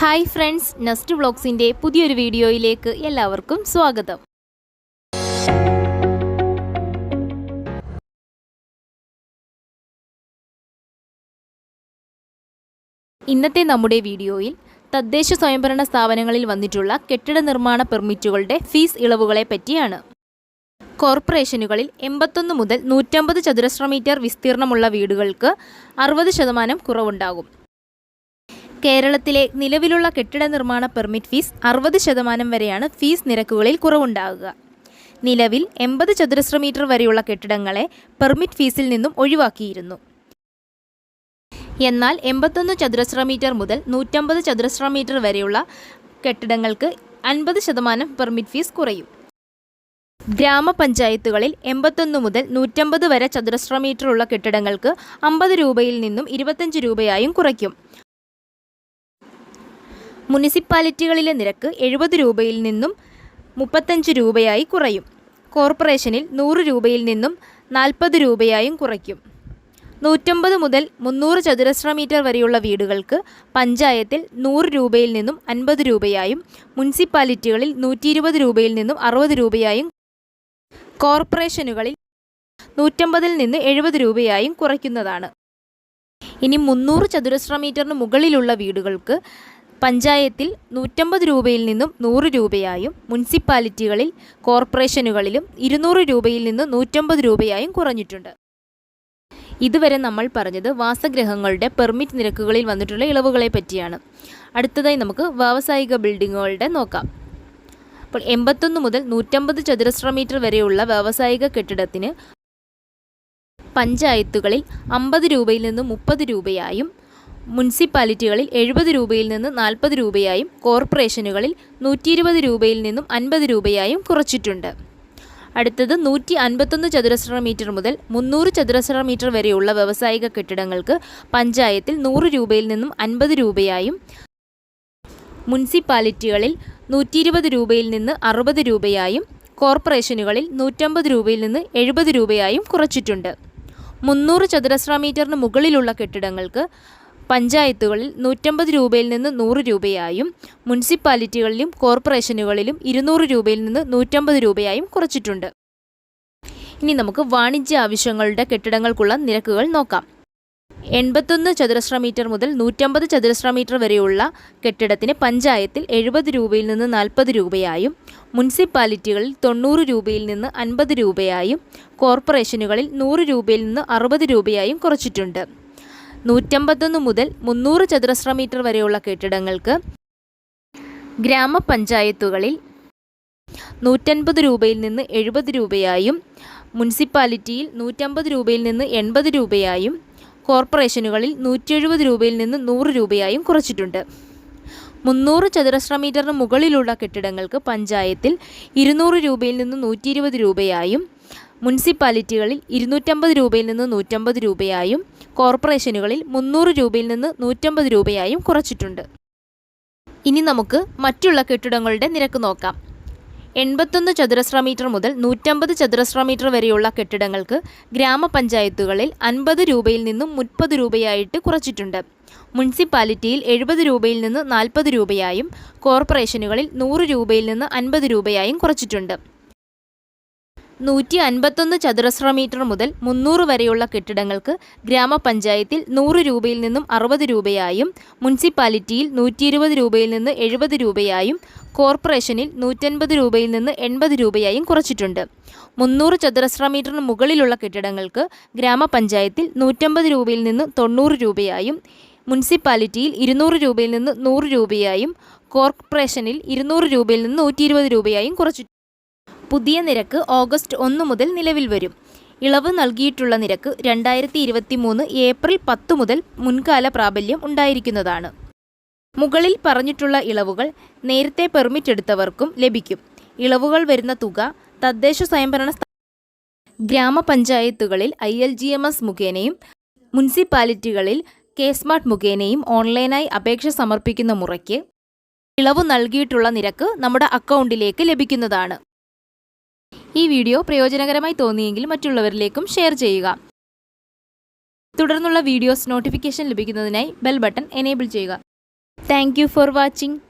Hi friends nest വ്ളോഗ്സിന്റെ പുതിയൊരു വീഡിയോയിലേക്ക് എല്ലാവർക്കും സ്വാഗതം. ഇന്നത്തെ നമ്മുടെ വീഡിയോയിൽ തദ്ദേശ സ്വയംഭരണ സ്ഥാപനങ്ങളിൽ വന്നിട്ടുള്ള കെട്ടിട നിർമ്മാണ പെർമിറ്റുകളുടെ ഫീസ് ഇളവുകളെ പറ്റിയാണ്. കോർപ്പറേഷനുകളിൽ എൺപത്തൊന്ന് മുതൽ നൂറ്റമ്പത് ചതുരശ്ര മീറ്റർ വിസ്തീർണമുള്ള വീടുകൾക്ക് അറുപത് ശതമാനം കുറവുണ്ടാകും. കേരളത്തിലെ നിലവിലുള്ള കെട്ടിട നിർമ്മാണ പെർമിറ്റ് ഫീസ് അറുപത് ശതമാനം വരെയാണ് ഫീസ് നിരക്കുകളിൽ കുറവുണ്ടാകുക. നിലവിൽ എൺപത് ചതുരശ്ര മീറ്റർ വരെയുള്ള കെട്ടിടങ്ങളെ പെർമിറ്റ് ഫീസിൽ നിന്നും ഒഴിവാക്കിയിരുന്നു. എന്നാൽ എൺപത്തൊന്ന് ചതുരശ്ര മീറ്റർ മുതൽ നൂറ്റമ്പത് ചതുരശ്ര മീറ്റർ വരെയുള്ള കെട്ടിടങ്ങൾക്ക് അൻപത് ശതമാനം പെർമിറ്റ് ഫീസ് കുറയും. ഗ്രാമപഞ്ചായത്തുകളിൽ എൺപത്തൊന്ന് മുതൽ നൂറ്റമ്പത് വരെ ചതുരശ്ര മീറ്റർ ഉള്ള കെട്ടിടങ്ങൾക്ക് അമ്പത് രൂപയിൽ നിന്നും ഇരുപത്തഞ്ച് രൂപയായും കുറയ്ക്കും. മുനിസിപ്പാലിറ്റികളിലെ നിരക്ക് എഴുപത് രൂപയിൽ നിന്നും മുപ്പത്തഞ്ച് രൂപയായി കുറയും. കോർപ്പറേഷനിൽ നൂറ് രൂപയിൽ നിന്നും നാൽപ്പത് രൂപയായും കുറയ്ക്കും. നൂറ്റമ്പത് മുതൽ മുന്നൂറ് ചതുരശ്ര മീറ്റർ വരെയുള്ള വീടുകൾക്ക് പഞ്ചായത്തിൽ നൂറ് രൂപയിൽ നിന്നും അൻപത് രൂപയായും മുനിസിപ്പാലിറ്റികളിൽ നൂറ്റി ഇരുപത് രൂപയിൽ നിന്നും അറുപത് രൂപയായും കോർപ്പറേഷനുകളിൽ നൂറ്റമ്പതിൽ നിന്ന് എഴുപത് രൂപയായും കുറയ്ക്കുന്നതാണ്. ഇനി മുന്നൂറ് ചതുരശ്ര മീറ്ററിന് മുകളിലുള്ള വീടുകൾക്ക് പഞ്ചായത്തിൽ നൂറ്റമ്പത് രൂപയിൽ നിന്നും നൂറ് രൂപയായും മുനിസിപ്പാലിറ്റികളിൽ കോർപ്പറേഷനുകളിലും ഇരുന്നൂറ് രൂപയിൽ നിന്നും നൂറ്റമ്പത് രൂപയായും കുറഞ്ഞിട്ടുണ്ട്. ഇതുവരെ നമ്മൾ പറഞ്ഞത് വാസഗ്രഹങ്ങളുടെ പെർമിറ്റ് നിരക്കുകളിൽ വന്നിട്ടുള്ള ഇളവുകളെ പറ്റിയാണ്. അടുത്തതായി നമുക്ക് വ്യാവസായിക ബിൽഡിങ്ങുകളുടെ നോക്കാം. അപ്പോൾ എൺപത്തൊന്ന് മുതൽ നൂറ്റമ്പത് ചതുരശ്ര മീറ്റർ വരെയുള്ള വ്യാവസായിക കെട്ടിടത്തിന് പഞ്ചായത്തുകളിൽ അമ്പത് രൂപയിൽ നിന്ന് മുപ്പത് രൂപയായും മുനിസിപ്പാലിറ്റികളിൽ എഴുപത് രൂപയിൽ നിന്ന് നാൽപ്പത് രൂപയായും കോർപ്പറേഷനുകളിൽ നൂറ്റി ഇരുപത് രൂപയിൽ നിന്നും അൻപത് രൂപയായും കുറച്ചിട്ടുണ്ട്. അടുത്തത് നൂറ്റി അൻപത്തൊന്ന് ചതുരശ്ര മീറ്റർ മുതൽ മുന്നൂറ് ചതുരശ്ര മീറ്റർ വരെയുള്ള വ്യവസായിക കെട്ടിടങ്ങൾക്ക് പഞ്ചായത്തിൽ നൂറ് രൂപയിൽ നിന്നും അൻപത് രൂപയായും മുനിസിപ്പാലിറ്റികളിൽ നൂറ്റി ഇരുപത് രൂപയിൽ നിന്ന് അറുപത് രൂപയായും കോർപ്പറേഷനുകളിൽ നൂറ്റമ്പത് രൂപയിൽ നിന്ന് എഴുപത് രൂപയായും കുറച്ചിട്ടുണ്ട്. മുന്നൂറ് ചതുരശ്ര മീറ്ററിന് മുകളിലുള്ള കെട്ടിടങ്ങൾക്ക് പഞ്ചായത്തുകളിൽ നൂറ്റമ്പത് രൂപയിൽ നിന്ന് നൂറ് രൂപയായും മുനിസിപ്പാലിറ്റികളിലും കോർപ്പറേഷനുകളിലും ഇരുന്നൂറ് രൂപയിൽ നിന്ന് നൂറ്റമ്പത് രൂപയായും കുറച്ചിട്ടുണ്ട്. ഇനി നമുക്ക് വാണിജ്യ ആവശ്യങ്ങളുടെ കെട്ടിടങ്ങൾക്കുള്ള നിരക്കുകൾ നോക്കാം. എൺപത്തൊന്ന് ചതുരശ്ര മീറ്റർ മുതൽ നൂറ്റമ്പത് ചതുരശ്ര മീറ്റർ വരെയുള്ള കെട്ടിടത്തിന് പഞ്ചായത്തിൽ എഴുപത് രൂപയിൽ നിന്ന് നാൽപ്പത് രൂപയായും മുനിസിപ്പാലിറ്റികളിൽ തൊണ്ണൂറ് രൂപയിൽ നിന്ന് അൻപത് രൂപയായും കോർപ്പറേഷനുകളിൽ നൂറ് രൂപയിൽ നിന്ന് അറുപത് രൂപയായും കുറച്ചിട്ടുണ്ട്. നൂറ്റമ്പത്തൊന്ന് മുതൽ മുന്നൂറ് ചതുരശ്ര മീറ്റർ വരെയുള്ള കെട്ടിടങ്ങൾക്ക് ഗ്രാമപഞ്ചായത്തുകളിൽ നൂറ്റൻപത് രൂപയിൽ നിന്ന് എഴുപത് രൂപയായും മുനിസിപ്പാലിറ്റിയിൽ നൂറ്റമ്പത് രൂപയിൽ നിന്ന് എൺപത് രൂപയായും കോർപ്പറേഷനുകളിൽ നൂറ്റി എഴുപത് രൂപയിൽ നിന്ന് നൂറ് രൂപയായും കുറച്ചിട്ടുണ്ട്. മുന്നൂറ് ചതുരശ്ര മീറ്ററിന് മുകളിലുള്ള കെട്ടിടങ്ങൾക്ക് പഞ്ചായത്തിൽ ഇരുന്നൂറ് രൂപയിൽ നിന്ന് നൂറ്റി ഇരുപത് രൂപയായും മുനിസിപ്പാലിറ്റികളിൽ ഇരുന്നൂറ്റമ്പത് രൂപയിൽ നിന്ന് നൂറ്റമ്പത് രൂപയായും കോർപ്പറേഷനുകളിൽ മുന്നൂറ് രൂപയിൽ നിന്ന് നൂറ്റമ്പത് രൂപയായും കുറച്ചിട്ടുണ്ട്. ഇനി നമുക്ക് മറ്റുള്ള കെട്ടിടങ്ങളുടെ നിരക്ക് നോക്കാം. എൺപത്തൊന്ന് ചതുരശ്ര മീറ്റർ മുതൽ നൂറ്റമ്പത് ചതുരശ്ര മീറ്റർ വരെയുള്ള കെട്ടിടങ്ങൾക്ക് ഗ്രാമപഞ്ചായത്തുകളിൽ അൻപത് രൂപയിൽ നിന്നും മുപ്പത് രൂപയായിട്ട് കുറച്ചിട്ടുണ്ട്. മുനിസിപ്പാലിറ്റിയിൽ എഴുപത് രൂപയിൽ നിന്ന് നാൽപ്പത് രൂപയായും കോർപ്പറേഷനുകളിൽ നൂറ് രൂപയിൽ നിന്ന് അൻപത് രൂപയായും കുറച്ചിട്ടുണ്ട്. നൂറ്റി അൻപത്തൊന്ന് ചതുരശ്ര മീറ്റർ മുതൽ മുന്നൂറ് വരെയുള്ള കെട്ടിടങ്ങൾക്ക് ഗ്രാമപഞ്ചായത്തിൽ നൂറ് രൂപയിൽ നിന്നും അറുപത് രൂപയായും മുനിസിപ്പാലിറ്റിയിൽ നൂറ്റി ഇരുപത് രൂപയിൽ നിന്ന് എഴുപത് രൂപയായും കോർപ്പറേഷനിൽ നൂറ്റൻപത് രൂപയിൽ നിന്ന് എൺപത് രൂപയായും കുറച്ചിട്ടുണ്ട്. മുന്നൂറ് ചതുരശ്ര മീറ്ററിന് മുകളിലുള്ള കെട്ടിടങ്ങൾക്ക് ഗ്രാമപഞ്ചായത്തിൽ നൂറ്റമ്പത് രൂപയിൽ നിന്ന് തൊണ്ണൂറ് രൂപയായും മുനിസിപ്പാലിറ്റിയിൽ ഇരുന്നൂറ് രൂപയിൽ നിന്ന് നൂറ് രൂപയായും കോർപ്പറേഷനിൽ ഇരുന്നൂറ് രൂപയിൽ നിന്ന് നൂറ്റി രൂപയായും കുറച്ചിട്ടുണ്ട്. പുതിയ നിരക്ക് ഓഗസ്റ്റ് ഒന്ന് മുതൽ നിലവിൽ വരും. ഇളവ് നൽകിയിട്ടുള്ള നിരക്ക് രണ്ടായിരത്തി ഇരുപത്തി മൂന്ന് ഏപ്രിൽ പത്ത് മുതൽ മുൻകാല പ്രാബല്യം ഉണ്ടായിരിക്കുന്നതാണ്. മുകളിൽ പറഞ്ഞിട്ടുള്ള ഇളവുകൾ നേരത്തെ പെർമിറ്റ് എടുത്തവർക്കും ലഭിക്കും. ഇളവുകൾ വരുന്ന തുക തദ്ദേശ സ്വയംഭരണ ഗ്രാമപഞ്ചായത്തുകളിൽ I L G M S മുഖേനയും മുനിസിപ്പാലിറ്റികളിൽ കെ സ്മാർട്ട് മുഖേനയും ഓൺലൈനായി അപേക്ഷ സമർപ്പിക്കുന്ന മുറയ്ക്ക് ഇളവ് നൽകിയിട്ടുള്ള നിരക്ക് നമ്മുടെ അക്കൗണ്ടിലേക്ക് ലഭിക്കുന്നതാണ്. ഈ വീഡിയോ പ്രയോജനകരമായി തോന്നിയെങ്കിൽ മറ്റുള്ളവരിലേക്കും ഷെയർ ചെയ്യുക. തുടർന്നുള്ള വീഡിയോസ് നോട്ടിഫിക്കേഷൻ ലഭിക്കുന്നതിനായി ബെൽ ബട്ടൺ എനേബിൾ ചെയ്യുക. Thank for watching.